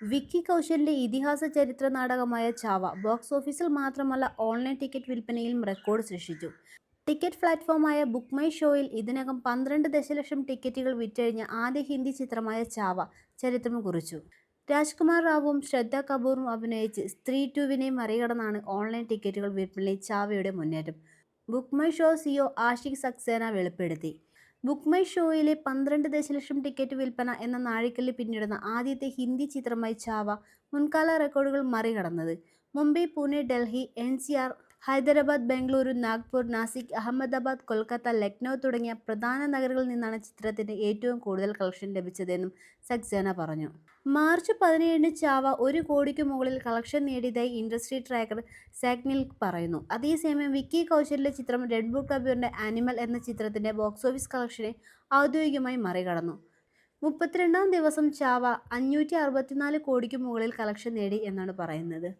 വിക്കി കൗശലിന്റെ ഇതിഹാസ ചരിത്ര നാടകമായ ചാവ ബോക്സ് ഓഫീസിൽ മാത്രമല്ല ഓൺലൈൻ ടിക്കറ്റ് വിൽപ്പനയിലും റെക്കോർഡ് സൃഷ്ടിച്ചു. ടിക്കറ്റ് പ്ലാറ്റ്ഫോമായ ബുക്ക് മൈ ഷോയിൽ ഇതിനകം പന്ത്രണ്ട് ദശലക്ഷം ടിക്കറ്റുകൾ വിറ്റഴിഞ്ഞ ആദ്യ ഹിന്ദി ചിത്രമായ ചാവ ചരിത്രം കുറിച്ചു. രാജ്കുമാർ റാവുവും ശ്രദ്ധ കപൂറും അഭിനയിച്ച് സ്ത്രീ ടുവിനെ മറികടന്നാണ് ഓൺലൈൻ ടിക്കറ്റുകൾ വിൽപ്പനയിൽ ചാവയുടെ മുന്നേറ്റം. Book my show CEO Ashish Saxena വെളിപ്പെടുത്തി. ബുക്ക് മൈ ഷോയിലെ പന്ത്രണ്ട് ദശലക്ഷം ടിക്കറ്റ് വിൽപ്പന എന്ന നാഴികല്ല് പിന്നിടുന്ന ആദ്യത്തെ ഹിന്ദി ചിത്രമായി ചാവ മുൻകാല റെക്കോർഡുകൾ മറികടന്നത്. മുംബൈ പൂനെ ഡൽഹി എൻ ഹൈദരാബാദ് ബംഗളൂരു നാഗ്പൂർ നാസിക് അഹമ്മദാബാദ് കൊൽക്കത്ത ലക്നൗ തുടങ്ങിയ പ്രധാന നഗരങ്ങളിൽ നിന്നാണ് ചിത്രത്തിന് ഏറ്റവും കൂടുതൽ കളക്ഷൻ ലഭിച്ചതെന്നും സക്സേന പറഞ്ഞു. മാർച്ച് പതിനേഴിന് ചാവ ഒരു കോടിക്ക് മുകളിൽ കളക്ഷൻ നേടിയതായി ഇൻഡസ്ട്രി ട്രാക്കർ സാഗ്നിൽ പറയുന്നു. അതേസമയം വിക്കി കൗശലിലെ ചിത്രം രൺബീർ കബീറിന്റെ ആനിമൽ എന്ന ചിത്രത്തിന്റെ ബോക്സ് ഓഫീസ് കളക്ഷനെ ഔദ്യോഗികമായി മറികടന്നു. മുപ്പത്തിരണ്ടാം ദിവസം ചാവ അഞ്ഞൂറ്റി അറുപത്തിനാല് കോടിക്ക് മുകളിൽ കളക്ഷൻ നേടി എന്നാണ് പറയുന്നത്.